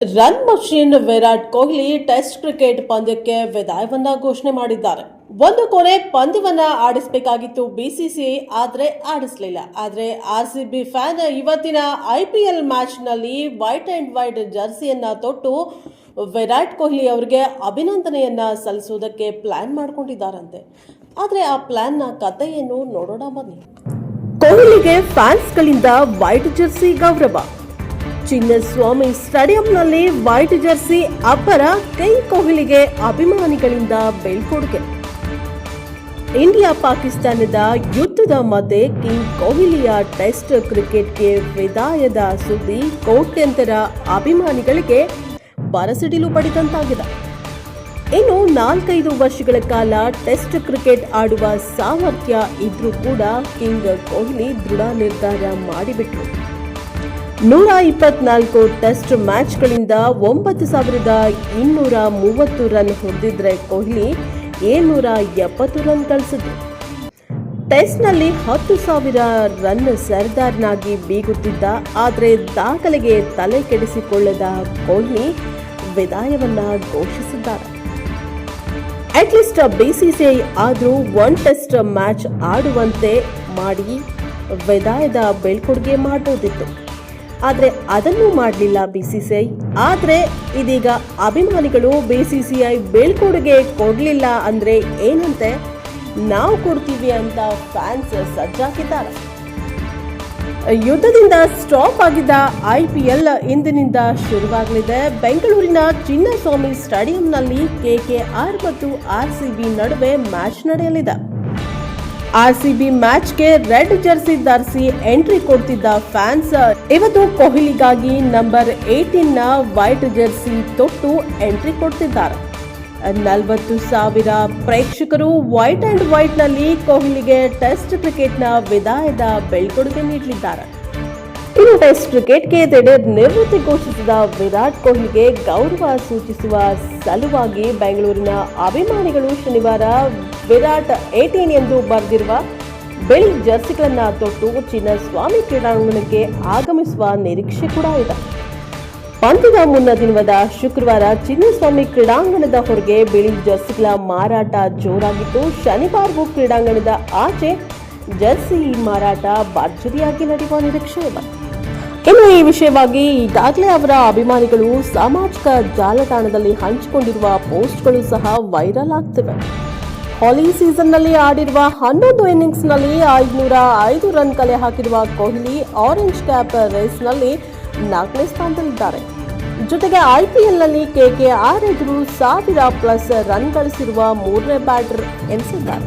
Run machine Virat Kohli test cricket ಪಂದ್ಯಕ್ಕೆ ವಿದಾಯವನ್ನ ಘೋಷಣೆ ಮಾಡಿದ್ದಾರೆ. ಒಂದು ಕೊನೆ ಪಂದ್ಯವನ್ನ ಆಡಿಸಬೇಕಾಗಿತ್ತು ಬಿಸಿಸಿಐ ಆದ್ರೆ ಆಡಿಸಲಿಲ್ಲ. ಆದ್ರೆ ಆರ್ ಸಿ ಬಿ ಫ್ಯಾನ್ ಇವತ್ತಿನ ಐ ಪಿ ಎಲ್ ಮ್ಯಾಚ್ನಲ್ಲಿ ವೈಟ್ ಅಂಡ್ ವೈಟ್ ಜರ್ಸಿಯನ್ನ ತೊಟ್ಟು ವಿರಾಟ್ ಕೊಹ್ಲಿ ಅವರಿಗೆ ಅಭಿನಂದನೆಯನ್ನ ಸಲ್ಲಿಸುವುದಕ್ಕೆ ಪ್ಲಾನ್ ಮಾಡಿಕೊಂಡಿದ್ದಾರಂತೆ. ಆದ್ರೆ ಆ ಪ್ಲಾನ್ನ ಕಥೆಯನ್ನು ನೋಡೋಣ ಬನ್ನಿ. ಕೊಹ್ಲಿಗೆ ಫ್ಯಾನ್ಸ್ಗಳಿಂದ ವೈಟ್ ಜರ್ಸಿ ಗೌರವ. ಚಿನ್ನಸ್ವಾಮಿ ಸ್ಟೇಡಿಯಂನಲ್ಲಿ ವೈಟ್ ಜರ್ಸಿ ಅಬ್ಬರ ಕೈ ಕೊಹ್ಲಿಗೆ ಅಭಿಮಾನಿಗಳಿಂದ ಬೀಳ್ಕೊಡುಗೆ. ಇಂಡಿಯಾ ಪಾಕಿಸ್ತಾನದ ಯುದ್ಧದ ಮಧ್ಯೆ ಕಿಂಗ್ ಕೊಹ್ಲಿಯ ಟೆಸ್ಟ್ ಕ್ರಿಕೆಟ್ಗೆ ವಿದಾಯದ ಸುದ್ದಿ ಕೋಟ್ಯಂತರ ಅಭಿಮಾನಿಗಳಿಗೆ ಬರಸಿಡಿಲು ಪಡೆದಂತಾಗಿದೆ. ಇನ್ನು ನಾಲ್ಕೈದು ವರ್ಷಗಳ ಕಾಲ ಟೆಸ್ಟ್ ಕ್ರಿಕೆಟ್ ಆಡುವ ಸಾಮರ್ಥ್ಯ ಇದ್ರೂ ಕೂಡ ಕಿಂಗ್ ಕೊಹ್ಲಿ ದೃಢ ನಿರ್ಧಾರ ಮಾಡಿಬಿಟ್ರು. ನೂರ ಇಪ್ಪತ್ನಾಲ್ಕು ಟೆಸ್ಟ್ ಮ್ಯಾಚ್ಗಳಿಂದ ಒಂಬತ್ತು ಸಾವಿರದ ಇನ್ನೂರ ಮೂವತ್ತು ರನ್ ಹೊಡೆದಿದ್ರೆ ಕೊಹ್ಲಿ ಏಳ್ನೂರ ಎಪ್ಪತ್ತು ರನ್ ಗಳಿಸಿದ್ರು ಟೆಸ್ಟ್ನಲ್ಲಿ ಹತ್ತು ಸಾವಿರ ರನ್ ಸರ್ದಾರ್ನಾಗಿ ಬೀಗುತ್ತಿದ್ದ, ಆದರೆ ದಾಖಲೆಗೆ ತಲೆ ಕೆಡಿಸಿಕೊಳ್ಳದ ಕೊಹ್ಲಿ ವಿದಾಯವನ್ನ ಘೋಷಿಸಿದ್ದಾರೆ. ಅಟ್ಲೀಸ್ಟ್ ಬಿಸಿಸಿಐ ಆದರೂ ಒನ್ ಟೆಸ್ಟ್ ಮ್ಯಾಚ್ ಆಡುವಂತೆ ಮಾಡಿ ವಿದಾಯದ ಬೀಳ್ಕೊಡುಗೆ ಮಾಡಬಹುದಿತ್ತು ಆದರೆ ಅದನ್ನು ಮಾಡಲಿಲ್ಲ ಬಿಸಿಸಿಐ ಆದರೆ ಇದೀಗ ಅಭಿಮಾನಿಗಳು ಬಿಸಿಸಿಐ ಬೀಳ್ಕೊಡುಗೆ ಕೊಡಲಿಲ್ಲ ಅಂದರೆ ಏನಂತೆ? ನಾವು ಕೊಡ್ತೀವಿ ಅಂತ ಫ್ಯಾನ್ಸ್ ಸಜ್ಜಾಗಿದ್ದಾರೆ ಯುದ್ಧದಿಂದ ಸ್ಟಾಪ್ ಆಗಿದ್ದ ಐ ಪಿ ಎಲ್ ಇಂದಿನಿಂದ ಶುರುವಾಗಲಿದೆ. ಬೆಂಗಳೂರಿನ ಚಿನ್ನಸ್ವಾಮಿ ಸ್ಟೇಡಿಯಂನಲ್ಲಿ ಕೆಕೆಆರ್ ಮತ್ತು ಆರ್ ಸಿ ಬಿ ನಡುವೆ ಮ್ಯಾಚ್ ನಡೆಯಲಿದೆ. ಆರ್ಸಿಬಿ ಮ್ಯಾಚ್ಗೆ ರೆಡ್ ಜರ್ಸಿ ಧರಿಸಿ ಎಂಟ್ರಿ ಕೊಡ್ತಿದ್ದ ಫ್ಯಾನ್ಸ್, ಇವತ್ತು ಕೊಹ್ಲಿಗಾಗಿ ನಂಬರ್ ಏಟೀನ್ನ ವೈಟ್ ಜರ್ಸಿ ತೊಟ್ಟು ಎಂಟ್ರಿ ಕೊಡ್ತಿದ್ದಾರೆ. ನಲವತ್ತು ಸಾವಿರ ಪ್ರೇಕ್ಷಕರು ವೈಟ್ ಅಂಡ್ ವೈಟ್ನಲ್ಲಿ ಕೊಹ್ಲಿಗೆ ಟೆಸ್ಟ್ ಕ್ರಿಕೆಟ್ನ ವಿದಾಯದ ಬೆಳ್ಕೊಡುಗೆ ನೀಡಲಿದ್ದಾರೆ. ಇನ್ನು ಟೆಸ್ಟ್ ಕ್ರಿಕೆಟ್ಗೆ ದಿಢೀರ್ ನಿವೃತ್ತಿ ಘೋಷಿಸಿದ ವಿರಾಟ್ ಕೊಹ್ಲಿಗೆ ಗೌರವ ಸೂಚಿಸುವ ಸಲುವಾಗಿ ಬೆಂಗಳೂರಿನ ಅಭಿಮಾನಿಗಳು ಶನಿವಾರ ವಿರಾಟ್ ಏಟೀನ್ ಎಂದು ಬರೆದಿರುವ ಬೆಳಿ ಜರ್ಸಿಗಳನ್ನು ತೊಟ್ಟು ಚಿನ್ನಸ್ವಾಮಿ ಕ್ರೀಡಾಂಗಣಕ್ಕೆ ಆಗಮಿಸುವ ನಿರೀಕ್ಷೆ ಕೂಡ ಇದೆ. ಪಂದ್ಯದ ಮುನ್ನ ದಿನವಾದ ಶುಕ್ರವಾರ ಚಿನ್ನಸ್ವಾಮಿ ಕ್ರೀಡಾಂಗಣದ ಹೊರಗೆ ಬಿಳಿ ಜರ್ಸಿಗಳ ಮಾರಾಟ ಜೋರಾಗಿತ್ತು. ಶನಿವಾರವೂ ಕ್ರೀಡಾಂಗಣದ ಆಚೆ ಜರ್ಸಿ ಮಾರಾಟ ಭರ್ಜರಿಯಾಗಿ ನಡೆಯುವ ನಿರೀಕ್ಷೆ ಇದೆ. ಇನ್ನು ಈ ವಿಷಯವಾಗಿ ಈಗಾಗಲೇ ಅವರ ಅಭಿಮಾನಿಗಳು ಸಾಮಾಜಿಕ ಜಾಲತಾಣದಲ್ಲಿ ಹಂಚಿಕೊಂಡಿರುವ ಪೋಸ್ಟ್ಗಳು ಸಹ ವೈರಲ್ ಆಗ್ತಿವೆ. ಹಾಲಿ ಸೀಸನ್ನಲ್ಲಿ ಆಡಿರುವ ಹನ್ನೊಂದು ಇನ್ನಿಂಗ್ಸ್ನಲ್ಲಿ ಐದುನೂರ ಐದು ರನ್ ಕಲೆ ಹಾಕಿರುವ ಕೊಹ್ಲಿ ಆರೆಂಜ್ ಕ್ಯಾಪ್ ರೇಸ್ನಲ್ಲಿ ನಾಲ್ಕನೇ ಸ್ಥಾನದಲ್ಲಿದ್ದಾರೆ. ಜೊತೆಗೆ ಐಪಿಎಲ್ನಲ್ಲಿ ಕೆಕೆಆರ್ ಎದುರು ಸಾವಿರ ಪ್ಲಸ್ ರನ್ ಗಳಿಸಿರುವ ಮೂರನೇ ಬ್ಯಾಟರ್ ಎನಿಸಿದ್ದಾರೆ